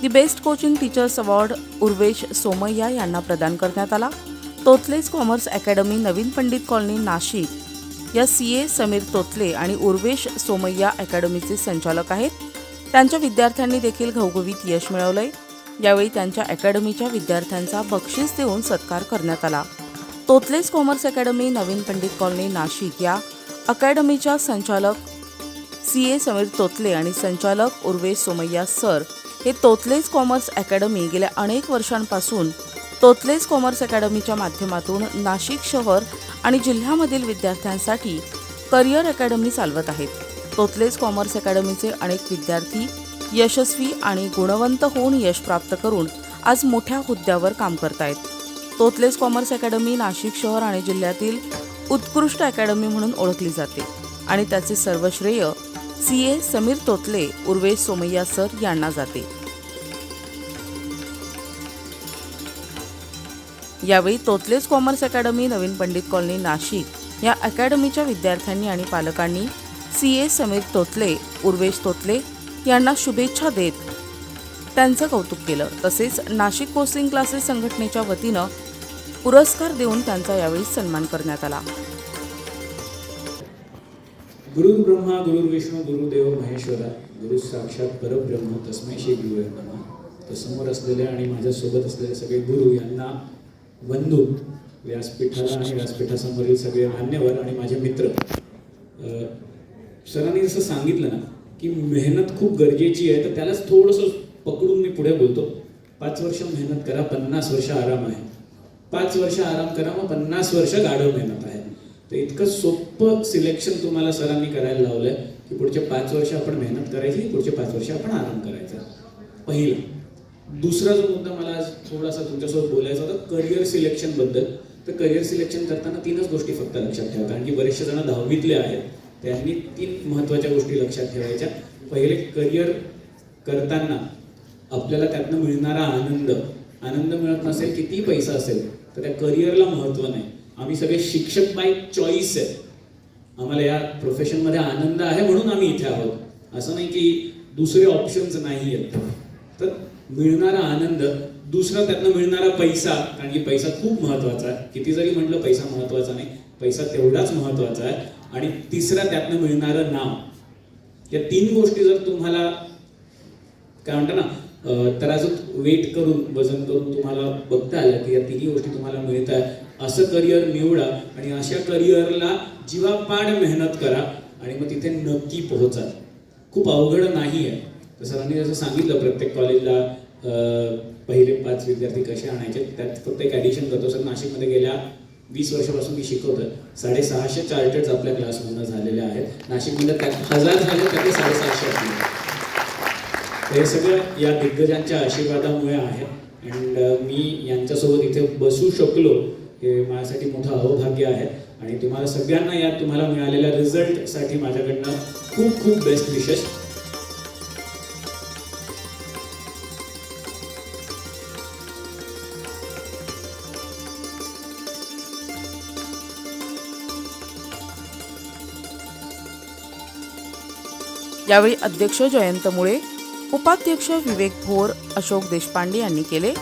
The best coaching teachers award Urvesh Somaiya यांना प्रदान करण्यात आला. Totle's commerce academy Navin Pandit colony Nashik. या सी ए समीर तोतले आणि उर्वेश सोमय्या अकॅडमीचे संचालक आहेत. त्यांच्या विद्यार्थ्यांनी देखील घवघवीत यश मिळवलंय. यावेळी त्यांच्या अकॅडमीच्या विद्यार्थ्यांचा बक्षीस देऊन सत्कार करण्यात आला. Totle's commerce academy Navin Pandit colony Nashik या अकॅडमीच्या संचालक सी ए समीर तोतले आणि संचालक उर्वेश सोमय्या सर हे तोतलेज कॉमर्स अकॅडमी गेल्या अनेक वर्षांपासून तोतलेज कॉमर्स अकॅडमीच्या माध्यमातून नाशिक शहर आणि जिल्ह्यामधील विद्यार्थ्यांसाठी करिअर अकॅडमी चालवत आहेत. तोतलेज कॉमर्स अकॅडमीचे अनेक विद्यार्थी यशस्वी आणि गुणवंत होऊन यश प्राप्त करून आज मोठ्या हुद्द्यावर काम करतायत. तोतलेज कॉमर्स अकॅडमी नाशिक शहर आणि जिल्ह्यातील उत्कृष्ट अकॅडमी म्हणून ओळखली जाते आणि त्याचे सर्व श्रेय C A Sameer Totale Urvesh Somaiya sir यांना जाते. यावेळी तोतलेच कॉमर्स अकॅडमी नवीन पंडित कॉलनी नाशिक या अकॅडमीच्या विद्यार्थ्यांनी आणि पालकांनी सी ए समीर तोतले उर्वेश तोतले यांना शुभेच्छा देत त्यांचं कौतुक केलं. तसेच नाशिक कोचिंग क्लासेस संघटनेच्या वतीनं पुरस्कार देऊन त्यांचा यावेळी सन्मान करण्यात आला. गुरुर् ब्रह्मा गुरुर्विष्णू गुरुदेव महेश्वरा गुरु साक्षात परब्रह्म तस्मै श्री गुरु यांना तर समोर असलेले आणि माझ्यासोबत असलेले सगळे गुरु यांना वंदून व्यासपीठाला आणि व्यासपीठासमोरील सगळे मान्यवर आणि माझे मित्र. सरांनी जसं सांगितलं ना की मेहनत खूप गरजेची आहे तर त्यालाच थोडंसं पकडून मी पुढे बोलतो. पाच वर्ष मेहनत करा पन्नास वर्ष आराम आहे. पाच वर्ष आराम करा मग पन्नास वर्ष गाढव मेहनत आहे. तर इतकं सोपं सिलेक्शन तुम्हाला सरांनी करायला लावलं आहे की पुढचे पाच वर्ष आपण मेहनत करायची पुढचे पाच वर्ष आपण आराम करायचा. पहिला. दुसरा जो मुद्दा मला आज थोडासा तुमच्यासोबत बोलायचा होता करिअर सिलेक्शनबद्दल तर करिअर सिलेक्शन करताना तीनच गोष्टी फक्त लक्षात ठेवा कारण की बरेचसे जण दहावीतले आहेत. त्यांनी तीन महत्त्वाच्या गोष्टी लक्षात ठेवायच्या. पहिले करिअर करताना आपल्याला त्यातनं मिळणारा आनंद. आनंद मिळत नसेल किती पैसा असेल तर त्या करिअरला महत्त्व नाही. आम्ही सगळे शिक्षक बाय चॉईस आहे. आम्हाला या प्रोफेशनमध्ये आनंद आहे म्हणून आम्ही इथे आहोत. असं नाही की दुसरे ऑप्शन्स नाही आहेत. तर मिळणारा आनंद दुसरा त्यातनं मिळणारा पैसा कारण की पैसा खूप महत्त्वाचा आहे. किती जरी म्हटलं पैसा महत्त्वाचा नाही पैसा तेवढाच महत्त्वाचा आहे. आणि तिसरा त्यातनं मिळणारं नाव. या तीन गोष्टी जर तुम्हाला काय म्हणतात ना तर तराजूत वेट करून वजन करून तुम्हाला बघता आलं की या तिन्ही गोष्टी तुम्हाला मिळत आहे असं करिअर निवडा आणि अशा करिअरला जीवापाड मेहनत करा आणि मग तिथे नक्की पोहोचा खूप अवघड नाही आहे तर सरांनी जसं सांगितलं प्रत्येक कॉलेजला पहिले पाच विद्यार्थी कसे आणायचे त्यात फक्त एक ॲडिशन करतो. सर नाशिकमध्ये गेल्या वीस वर्षापासून मी शिकवतोय. साडेसहाशे चार्टर्स आपल्या क्लासमधनं झालेले आहेत. नाशिकमध्ये त्यात हजार झाले त्यातले साडेसहाशे असले हे सगळं या दिग्गजांच्या आशीर्वादामुळे आहे. अँड मी यांच्यासोबत इथे बसू शकलो हे माझ्यासाठी मोठं अहोभाग्य आहे. आणि तुम्हाला सगळ्यांना या तुम्हाला मिळालेल्या रिझल्टसाठी माझ्याकडनं खूप खूप बेस्ट विशेष यावेळी अध्यक्ष जयंत मुळे उपाध्यक्ष विवेक भोर अशोक देशपांडे यांनी केले.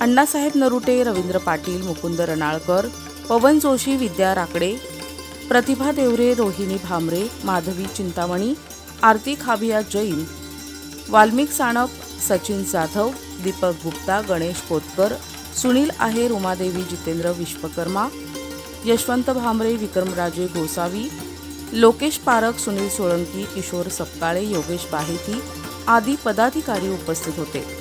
अण्णासाहेब नरुटे रवींद्र पाटील मुकुंद रणाळकर पवन जोशी विद्या राकडे प्रतिभा देवरे रोहिणी भामरे माधवी चिंतामणी आरती खाबिया जैन वाल्मिक साणप सचिन जाधव दीपक गुप्ता गणेश कोतकर सुनील आहे रुमादेवी जितेंद्र विश्वकर्मा यशवंत भामरे विक्रमराजे गोसावी लोकेश पारख सुनील सोळंकी किशोर सपकाळे योगेश बाहेती आदी पदाधिकारी उपस्थित होते.